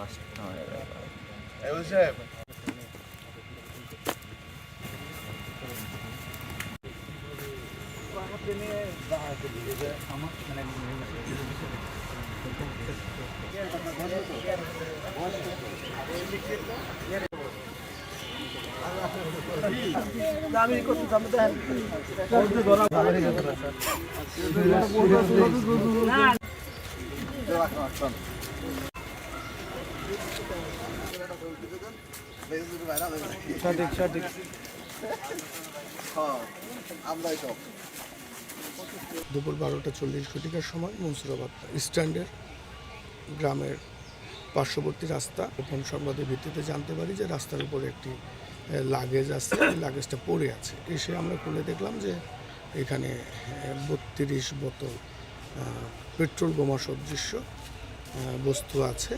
পাঁচটা হয়ে গেল এগুলো সাহেব সঠিক সঠিক আমরাই সব দুপুর বারোটা চল্লিশ ঘটিকার সময় মনসুরাবাদ স্ট্যান্ডের গ্রামের পার্শ্ববর্তী রাস্তা। গোপন সংবাদের ভিত্তিতে জানতে পারি যে রাস্তার উপরে একটি লাগেজ আছে লাগেজটা পড়ে আছে। এসে আমরা খুলে দেখলাম যে এখানে বত্রিশ বোতল পেট্রোল বোমা সদৃশ্য বস্তু আছে।